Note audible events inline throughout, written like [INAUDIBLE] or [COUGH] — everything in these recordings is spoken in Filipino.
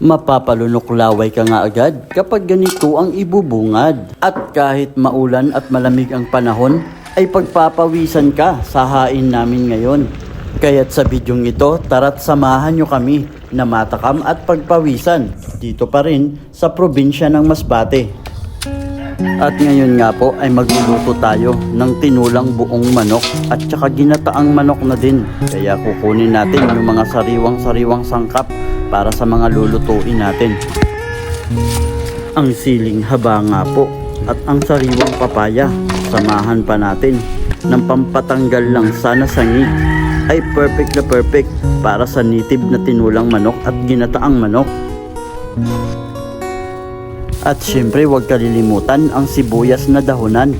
Mapapalunuklaway ka nga agad kapag ganito ang ibubungad. At kahit maulan at malamig ang panahon, ay pagpapawisan ka sa hain namin ngayon. Kaya't sa bidyong ito, tara't samahan nyo kami na matakam at pagpawisan dito pa rin sa probinsya ng Masbate. At ngayon nga po ay magluluto tayo ng tinulang buong manok at saka ginataang manok na din. Kaya kukunin natin yung mga sariwang-sariwang sangkap para sa mga lulutuin natin. Ang siling haba nga po at ang sariwang papaya. Samahan pa natin ng pampatanggal lang sana sangi ay perfect na perfect para sa native na tinulang manok at ginataang manok. At syempre huwag kalilimutan ang sibuyas na dahonan.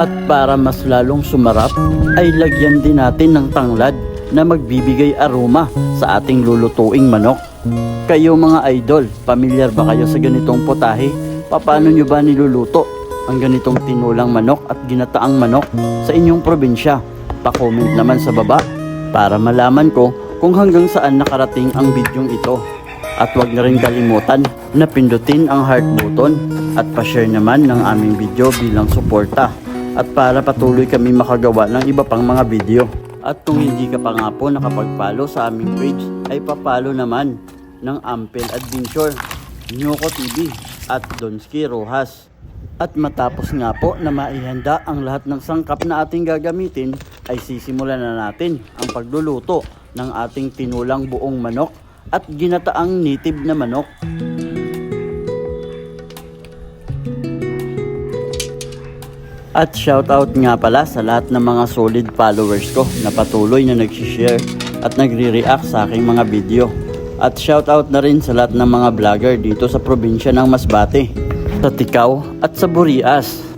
At para mas lalong sumarap, ay lagyan din natin ng tanglad na magbibigay aroma sa ating lulutuing manok. Kayo mga idol, pamilyar ba kayo sa ganitong potahe? Paano nyo ba niluluto ang ganitong tinulang manok at ginataang manok sa inyong probinsya? Pa-comment naman sa baba para malaman ko kung hanggang saan nakarating ang bidyong ito. At huwag na rin kalimutan na pindutin ang heart button at pa-share naman ng aming video bilang suporta at para patuloy kami makagawa ng iba pang mga video. At kung hindi ka pa nga po nakapag-follow sa aming page, ay papalo naman ng Ampel Adventure, Nyoko TV at Donski Rojas. At matapos nga po na maihanda ang lahat ng sangkap na ating gagamitin, ay sisimulan na natin ang pagluluto ng ating tinulang buong manok at ginataang native na manok. At shoutout nga pala sa lahat ng mga solid followers ko na patuloy na nagsishare at nagre-react sa aking mga video. At shoutout na rin sa lahat ng mga vlogger dito sa probinsya ng Masbate, sa Tikaw at sa Burias.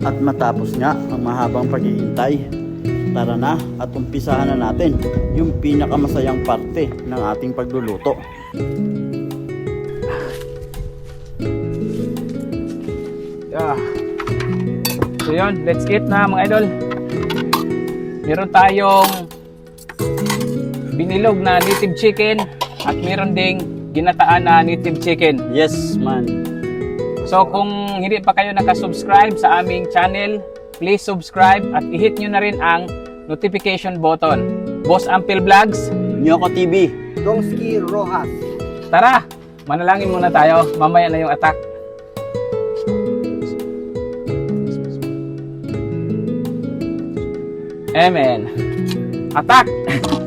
At matapos nga ang mahabang paghihintay, tara na at umpisahan na natin yung pinakamasayang parte ng ating pagluluto. Yeah. So yun, let's eat na mga idol. Meron tayong binilog na native chicken at meron ding ginataan na native chicken. Yes, man. So kung hindi pa kayo nakasubscribe sa aming channel, please subscribe at i-hit nyo na rin ang notification button. Boss Ampel Vlogs, Nyoko TV. Dongski Rojas. tara! Manalangin muna tayo, mamaya na yung attack. Amen. Attack! [LAUGHS]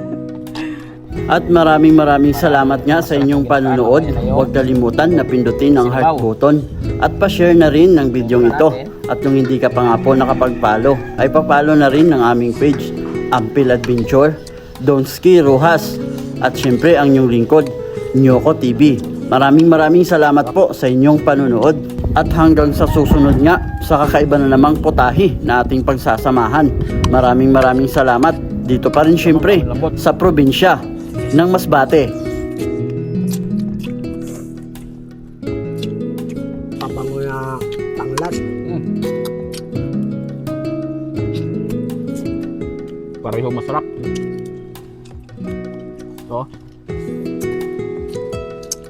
At maraming maraming salamat nga sa inyong panonood. Huwag kalimutan na pindutin ang heart button at pa-share na rin ng bidyong ito. At kung hindi ka pa nga po nakapag-follow, ay pa-follow na rin ng aming page, Ampil Adventure, Donski Rojas, at syempre ang inyong lingkod, Nyoko TV. Maraming maraming salamat po sa inyong panonood. At hanggang sa susunod nga, sa kakaiba na namang potahi na ating pagsasamahan. Maraming maraming salamat. Dito pa rin syempre sa probinsya ng Masbate. Pabango na tanglad. Pareho masarap. So,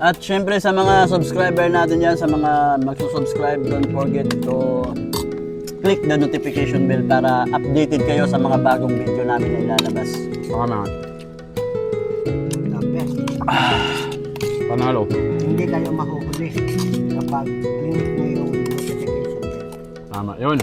At syempre sa mga subscriber natin yan, sa mga magsusubscribe, don't forget to click the notification bell para updated kayo sa mga bagong video namin na ilalabas. The best. Panalo. Hindi kayo mahuhuli kapag click nyo yung notification. Tama. Yun.